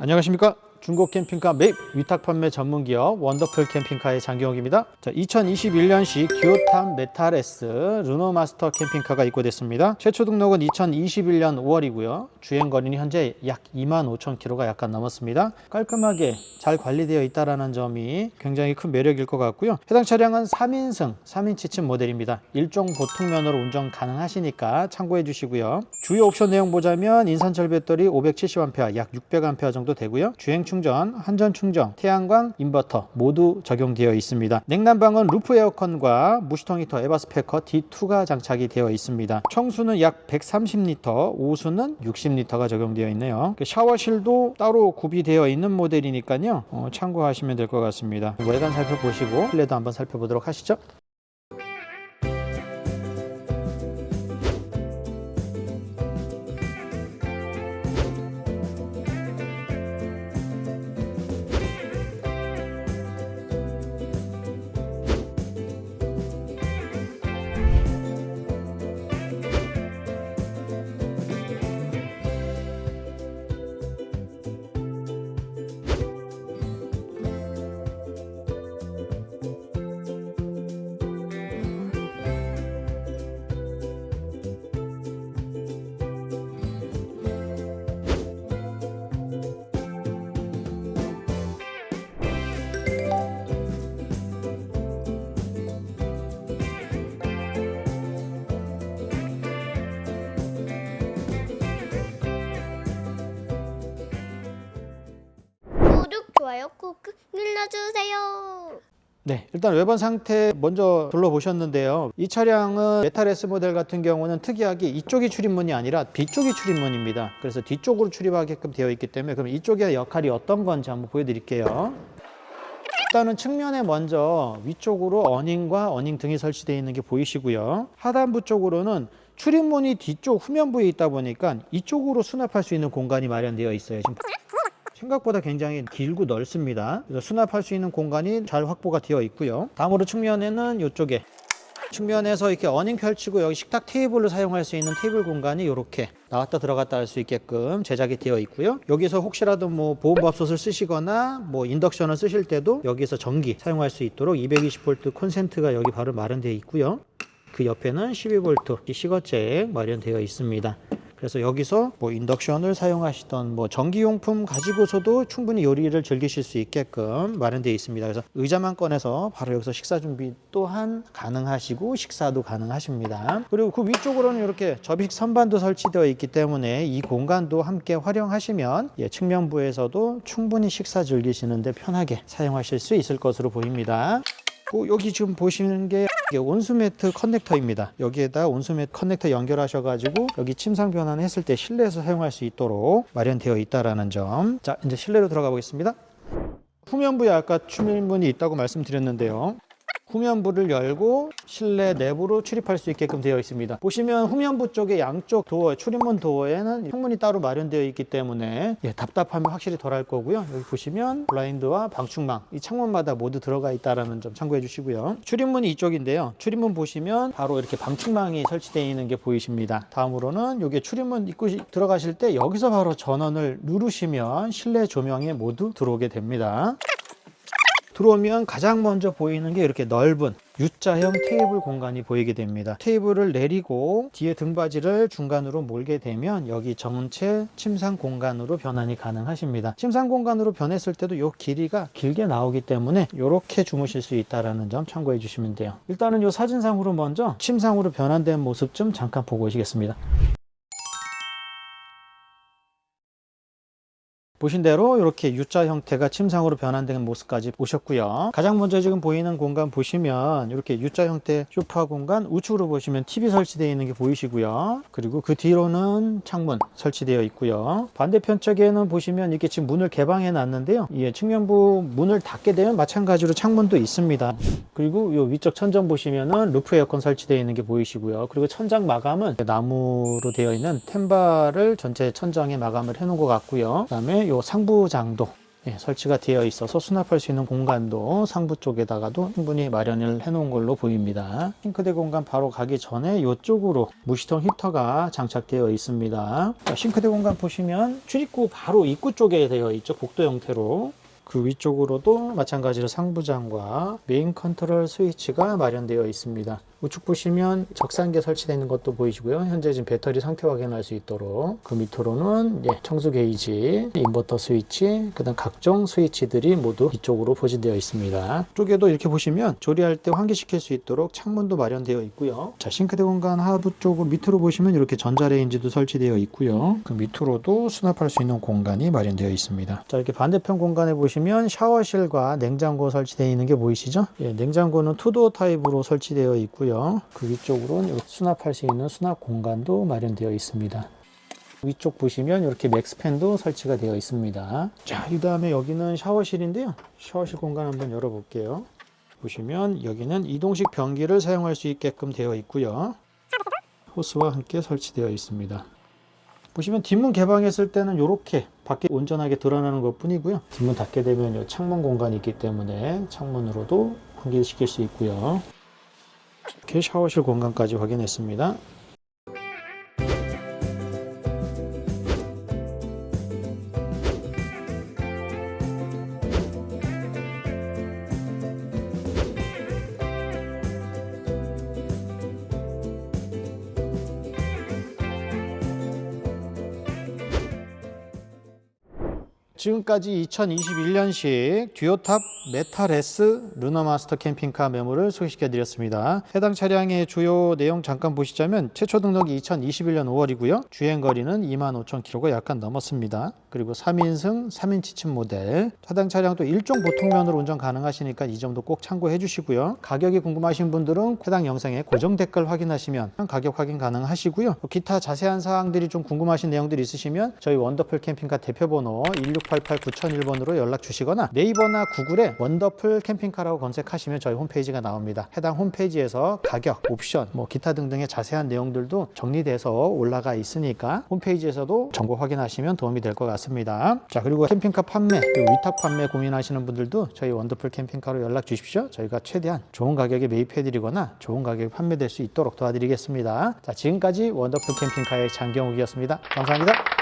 안녕하십니까 중고 캠핑카 매입 위탁 판매 전문 기업 원더풀 캠핑카의 장기용입니다. 자, 2021년식 기어탐 메탈S 르노 마스터 캠핑카가 입고됐습니다. 최초 등록은 2021년 5월이고요. 주행 거리는 현재 약 2만 5천 킬로가 약간 넘었습니다. 깔끔하게 잘 관리되어 있다라는 점이 굉장히 큰 매력일 것 같고요. 해당 차량은 3인승 3인 취침 모델입니다. 일종 보통면으로 운전 가능하시니까 참고해 주시고요. 주요 옵션 내용 보자면 인산철 배터리 570A 약 600A 정도 되고요. 주행 충 전, 한전 충전, 태양광, 인버터 모두 적용되어 있습니다. 냉난방은 루프 에어컨과 무시통 히터 에바스페커 D2가 장착이 되어 있습니다. 청수는 약 130리터, 오수는 60리터가 적용되어 있네요. 그 샤워실도 따로 구비되어 있는 모델이니까요. 어, 참고하시면 될 것 같습니다. 외관 살펴보시고 실내도 한번 살펴보도록 하시죠. 눌러주세요. 네, 일단 외관 상태 먼저 둘러보셨는데요. 이 차량은 메탈 S 모델 같은 경우는 특이하게 이쪽이 출입문이 아니라 뒤쪽이 출입문입니다. 그래서 뒤쪽으로 출입하게끔 되어 있기 때문에 그럼 이쪽의 역할이 어떤 건지 한번 보여드릴게요. 일단은 측면에 먼저 위쪽으로 어닝과 어닝 등이 설치되어 있는 게 보이시고요. 하단부 쪽으로는 출입문이 뒤쪽 후면부에 있다 보니까 이쪽으로 수납할 수 있는 공간이 마련되어 있어요. 지금 생각보다 굉장히 길고 넓습니다. 그래서 수납할 수 있는 공간이 잘 확보가 되어 있고요. 다음으로 측면에는 이쪽에 측면에서 이렇게 어닝 펼치고 여기 식탁 테이블을 사용할 수 있는 테이블 공간이 이렇게 나왔다 들어갔다 할 수 있게끔 제작이 되어 있고요. 여기서 혹시라도 뭐 보온밥솥을 쓰시거나 뭐 인덕션을 쓰실 때도 여기서 전기 사용할 수 있도록 220V 콘센트가 여기 바로 마련되어 있고요. 그 옆에는 12V 시거잭 마련되어 있습니다. 그래서 여기서 뭐 인덕션을 사용하시던 뭐 전기용품 가지고서도 충분히 요리를 즐기실 수 있게끔 마련되어 있습니다. 그래서 의자만 꺼내서 바로 여기서 식사 준비 또한 가능하시고 식사도 가능하십니다. 그리고 그 위쪽으로는 이렇게 접이식 선반도 설치되어 있기 때문에 이 공간도 함께 활용하시면 예, 측면부에서도 충분히 식사 즐기시는데 편하게 사용하실 수 있을 것으로 보입니다. 그 여기 지금 보시는 게 이게 온수 매트 커넥터입니다. 여기에다 온수 매트 커넥터 연결하셔가지고 여기 침상 변환 했을 때 실내에서 사용할 수 있도록 마련되어 있다라는 점. 자, 이제 실내로 들어가 보겠습니다. 후면부에 아까 출입문이 있다고 말씀드렸는데요. 후면부를 열고 실내 내부로 출입할 수 있게끔 되어 있습니다. 보시면 후면부 쪽에 양쪽 도어, 출입문 도어에는 창문이 따로 마련되어 있기 때문에 예, 답답함이 확실히 덜할 거고요. 여기 보시면 블라인드와 방충망 이 창문마다 모두 들어가 있다라는 점 참고해 주시고요. 출입문이 이쪽인데요. 출입문 보시면 바로 이렇게 방충망이 설치되어 있는 게 보이십니다. 다음으로는 여기 출입문 입구 들어가실 때 여기서 바로 전원을 누르시면 실내 조명에 모두 들어오게 됩니다. 들어오면 가장 먼저 보이는 게 이렇게 넓은 U자형 테이블 공간이 보이게 됩니다. 테이블을 내리고 뒤에 등받이를 중간으로 몰게 되면 여기 전체 침상 공간으로 변환이 가능하십니다. 침상 공간으로 변했을 때도 이 길이가 길게 나오기 때문에 이렇게 주무실 수 있다는 점 참고해 주시면 돼요. 일단은 이 사진상으로 먼저 침상으로 변환된 모습 좀 잠깐 보고 오시겠습니다. 보신 대로 이렇게 U자 형태가 침상으로 변환된 모습까지 보셨고요. 가장 먼저 지금 보이는 공간 보시면 이렇게 U자 형태 소파 공간 우측으로 보시면 TV 설치되어 있는 게 보이시고요. 그리고 그 뒤로는 창문 설치되어 있고요. 반대편 쪽에는 보시면 이렇게 지금 문을 개방해 놨는데요. 예, 측면부 문을 닫게 되면 마찬가지로 창문도 있습니다. 그리고 이 위쪽 천정 보시면은 루프 에어컨 설치되어 있는 게 보이시고요. 그리고 천장 마감은 나무로 되어 있는 템바를 전체 천장에 마감을 해 놓은 것 같고요. 그다음에 요 상부장도 예, 설치가 되어 있어서 수납할 수 있는 공간도 상부 쪽에다가도 충분히 마련을 해 놓은 걸로 보입니다. 싱크대 공간 바로 가기 전에 이쪽으로 무시통 히터가 장착되어 있습니다. 자, 싱크대 공간 보시면 출입구 바로 입구 쪽에 되어 있죠. 복도 형태로. 그 위쪽으로도 마찬가지로 상부장과 메인 컨트롤 스위치가 마련되어 있습니다. 우측 보시면 적산계 설치되어 있는 것도 보이시고요. 현재 지금 배터리 상태 확인할 수 있도록 그 밑으로는 예, 청수 게이지, 인버터 스위치, 그다음 각종 스위치들이 모두 이쪽으로 포진되어 있습니다. 쪽에도 이렇게 보시면 조리할 때 환기시킬 수 있도록 창문도 마련되어 있고요. 자, 싱크대 공간 하부 쪽으로 밑으로 보시면 이렇게 전자레인지도 설치되어 있고요. 그 밑으로도 수납할 수 있는 공간이 마련되어 있습니다. 자, 이렇게 반대편 공간에 보시면 샤워실과 냉장고 설치되어 있는 게 보이시죠? 예, 냉장고는 투도어 타입으로 설치되어 있고요. 그 위쪽으로는 수납할 수 있는 수납 공간도 마련되어 있습니다. 위쪽 보시면 이렇게 맥스팬도 설치가 되어 있습니다. 자, 이 다음에 여기는 샤워실인데요. 샤워실 공간 한번 열어볼게요. 보시면 여기는 이동식 변기를 사용할 수 있게끔 되어 있고요. 호스와 함께 설치되어 있습니다. 보시면 뒷문 개방했을 때는 이렇게 밖에 온전하게 드러나는 것 뿐이고요. 뒷문 닫게 되면 이 창문 공간이 있기 때문에 창문으로도 환기시킬 수 있고요. 이렇게 샤워실 공간까지 확인했습니다. 지금까지 2021년식 듀오탑 메탈S 루너마스터 캠핑카 매물을 소개시켜 드렸습니다. 해당 차량의 주요 내용 잠깐 보시자면 최초 등록이 2021년 5월이고요. 주행 거리는 25,000km가 약간 넘었습니다. 그리고 3인승 3인 지침 모델. 해당 차량도 일종 보통면으로 운전 가능하시니까 이 점도 꼭 참고해 주시고요. 가격이 궁금하신 분들은 해당 영상에 고정 댓글 확인하시면 가격 확인 가능하시고요. 기타 자세한 사항들이 좀 궁금하신 내용들이 있으시면 저희 원더풀 캠핑카 대표 번호 1688-9001번으로 연락 주시거나 네이버나 구글에 원더풀 캠핑카라고 검색하시면 저희 홈페이지가 나옵니다. 해당 홈페이지에서 가격, 옵션, 뭐 기타 등등의 자세한 내용들도 정리돼서 올라가 있으니까 홈페이지에서도 정보 확인하시면 도움이 될 것 같습니다. 자, 그리고 캠핑카 판매, 그리고 위탁 판매 고민하시는 분들도 저희 원더풀 캠핑카로 연락 주십시오. 저희가 최대한 좋은 가격에 매입해 드리거나 좋은 가격에 판매될 수 있도록 도와드리겠습니다. 자, 지금까지 원더풀 캠핑카의 장경욱이었습니다. 감사합니다.